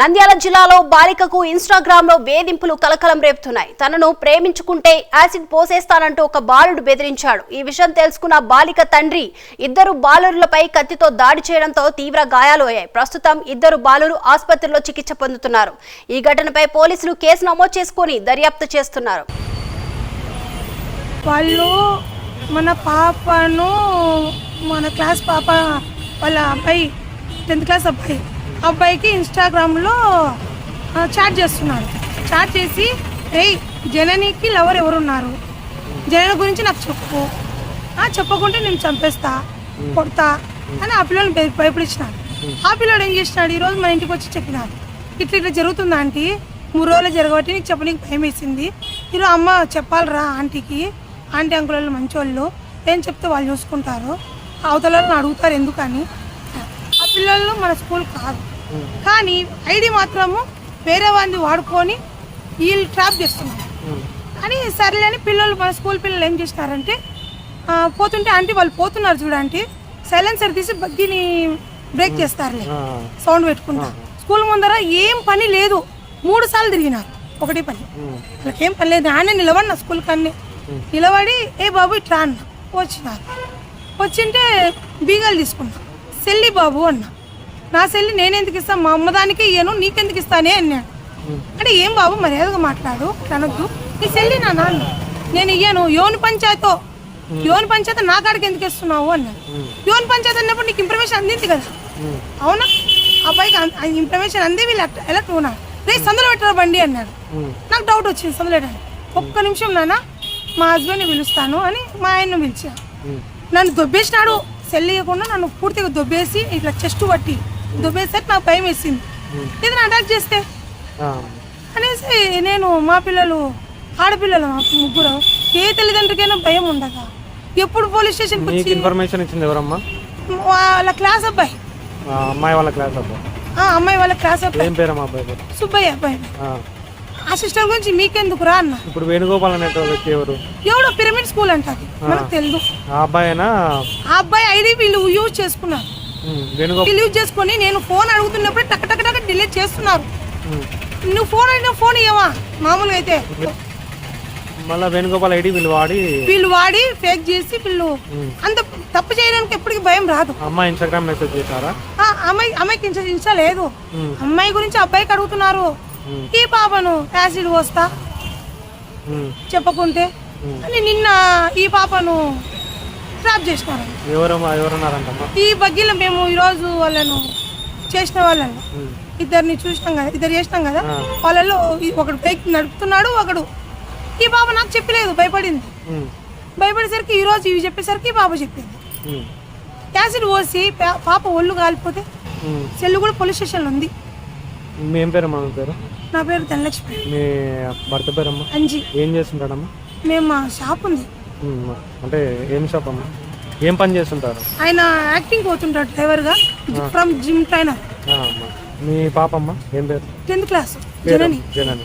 నంద్యాల జిల్లాలో బాలికకు ఇన్స్టాగ్రామ్లో వేధింపులు కలకలం రేపుతున్నాయి. తనను ప్రేమించుకుంటే యాసిడ్ పోసేస్తానంటూ ఒక బాలుడు బెదిరించాడు. ఈ విషయం తెలుసుకున్న బాలిక తండ్రి ఇద్దరు బాలురులపై కత్తితో దాడి చేయడంతో తీవ్ర గాయాలు అయ్యాయి ప్రస్తుతం ఇద్దరు బాలురు ఆసుపత్రిలో చికిత్స పొందుతున్నారు. ఈ ఘటనపై పోలీసులు కేసు నమోదు చేసుకుని దర్యాప్తు చేస్తున్నారు. వాళ్ళు మన పాపను మన క్లాస్ పాప వాళ్ళ అబ్బాయి టెన్త్ క్లాస్ అబ్బాయి అబ్బాయికి ఇన్స్టాగ్రామ్లో చాట్ చేస్తున్నాడు చాట్ చేసి రే జననికి లవర్ ఎవరున్నారు? జనని గురించి నాకు చెప్పు. చెప్పకుంటే నేను చంపేస్తా కొడతా అని ఆ పిల్లని భయపడిచ్చినాడు. ఆ పిల్లోడు ఏం చేసినాడు? ఈరోజు మన ఇంటికి వచ్చి చెప్పినాడు. ఇట్లా ఇట్లా జరుగుతుందా ఆంటీ? మూడు రోజులు జరగబట్టి నీకు చెప్పడానికి భయం వేసింది. ఈరోజు అమ్మ చెప్పాలిరా ఆంటీకి. ఆంటీ అంకుల్ వాళ్ళు ఏం చెప్తే వాళ్ళు చూసుకుంటారు. అవతల అడుగుతారు ఎందుకని? పిల్లలు మన స్కూల్ కాదు. కానీ ఐడి మాత్రము వేరే వాడిని వాడుకొని వీళ్ళు ట్రాప్ చేస్తున్నారు. అని సర్లే అని పిల్లలు మన స్కూల్ పిల్లలు ఏం చేసినారంటే ఆ, పోతుంటే ఆంటీ వాళ్ళు పోతున్నారు చూడండి సైలెన్సర్ తీసి బగ్గిని బ్రేక్ చేస్తారులే. సౌండ్ పెట్టుకుంటా. స్కూల్ ముందర ఏం పని లేదు. మూడు సార్లు తిరిగినారు. ఒకటి పని. వాళ్ళకి ఏం పని లేదు. ఆయన నిలబడిన స్కూల్ కన్నీ. నిలబడి ఏ బాబు ఇట్లా అన్న. వచ్చినారు. వచ్చింటే బీగాలు తీసుకున్నా. సెల్లి బాబు అన్న. నా సెల్లి నేనెందుకు ఇస్తాను మా అమ్మదానికే ఇయ్యను నీకెందుకు ఇస్తానే అన్నాడు అంటే ఏం బాబు మర్యాదగా మాట్లాడు తనొద్దు నీ సెల్లి నా నాన్న నేను ఇయ్యను యోని పంచాయతో. యోని పంచాయత నా కాడికి ఎందుకు ఇస్తున్నావు అన్నాడు యోని పంచాయత అన్నప్పుడు నీకు ఇన్ఫర్మేషన్ అందింది కదా. అవునా? అబ్బాయికి ఆ ఇన్ఫర్మేషన్ అంది వీళ్ళు అట్లా- ఎలా ఉన్నారు రే సందులో పెట్టరా బండి అన్నాడు. నాకు డౌట్ వచ్చింది సందులో ఒక్క నిమిషం నాన్న మా హస్బెండ్ని పిలుస్తాను అని మా ఆయన్ను పిలిచా. నన్ను దొబ్బేసినాడు. సెల్లియకుండా నన్ను పూర్తిగా దొబ్బేసి ఇట్లా చెస్ట్ పట్టి దొబ్బేసరికి నాకు భయం వేసింది. ఏదైనా అటాక్ చేస్తే? అనేసి నేను మా పిల్లలు ఆడపిల్లలు ముగ్గురు ఏ తల్లిదండ్రులకైనా భయం ఉండదా? ఎప్పుడు పోలీస్ వచ్చి ఇన్ఫర్మేషన్ ఇచ్చింది ఎవరమ్మా? వాళ్ళ క్లాస్ అబ్బాయి. అమ్మాయి వాళ్ళ క్లాస్ అబ్బాయి. అమ్మాయి వాళ్ళ క్లాస్ అబ్బాయి. ఏం అబ్బాయి సుబ్బయ్య అబ్బాయి. ఆ. సిస్టర్ గురించి మీకెందుకు రా అన్న? ఇప్పుడు వేణుగోపాల్ అనే వ్యక్తి ఎవరు? ఎవడో పిరమిడ్ స్కూల్ అంటది మనకు తెలియదు ఆ అబ్బాయినా? ఆ అబ్బాయి ఐడి వీళ్ళు యూజ్ చేసుకున్నారు. వేణుగోపాల్ వీళ్ళు యూజ్ చేసుకొని నేను ఫోన్ అడుగుతున్నప్పుడు టక్ టక్ టక్ డిలీట్ చేస్తున్నారు. నువ్వు ఫోన్ అడిగిన ఫోన్ ఇవ్వవా మామూలుగా అయితే. మళ్ళా వేణుగోపాల్ ఐడి వీళ్ళు వాడి వీళ్ళు వాడి ఫేక్ చేసి వీళ్ళు అంత తప్పు చేయడానికి ఎప్పటికి భయం రాదు. అమ్మాయి ఇన్స్టాగ్రామ్ మెసేజ్ చేశారా? ఆ అమ్మాయి అమ్మాయికి ఇన్స ఇన్సా లేదు. అమ్మాయి గురించి అబ్బాయికి అడుగుతున్నారు. ఈ పాపను యాసిడ్ పోస్తా. చెప్పకుంటే అని నిన్న ఈ పాపను ట్రాప్ చేసినారు ఈ బగ్గీలో మేము ఈరోజు వాళ్ళను చేసిన వాళ్ళను. ఇద్దరిని చూసినాం కదా ఇద్దరు చేసినాం కదా. వాళ్ళలో ఒకడు బైక్ నడుపుతున్నాడు ఒకడు ఈ పాప నాకు చెప్పలేదు భయపడింది. భయపడేసరికి ఈ రోజు ఇవి చెప్పేసరికి ఈ పాప చెప్పింది. యాసిడ్ పోసి పాప ఒళ్ళు కాలిపోతే. సెల్లు కూడా పోలీస్ స్టేషన్లో ఉంది మీ ఏం పేరమ్మా మీ పేరు నా పేరు ధనలక్ష్మి. మీ భర్త పేరమ్మా? అంజీ. ఏం చేస్తుంటాడమ్మా? మేము మా షాప్ ఉంది. ఉమ్. అంటే ఏం షాప్ అమ్మా? ఏం పని చేస్తుంటారు? ఆయన యాక్టింగ్ పోతుంటాడు డ్రైవర్గా. From gym trainer. ఆ, అమ్మా. మీ పాపమ్మ ఏం పేరు? Tenth class. పేరు జనని. జనని.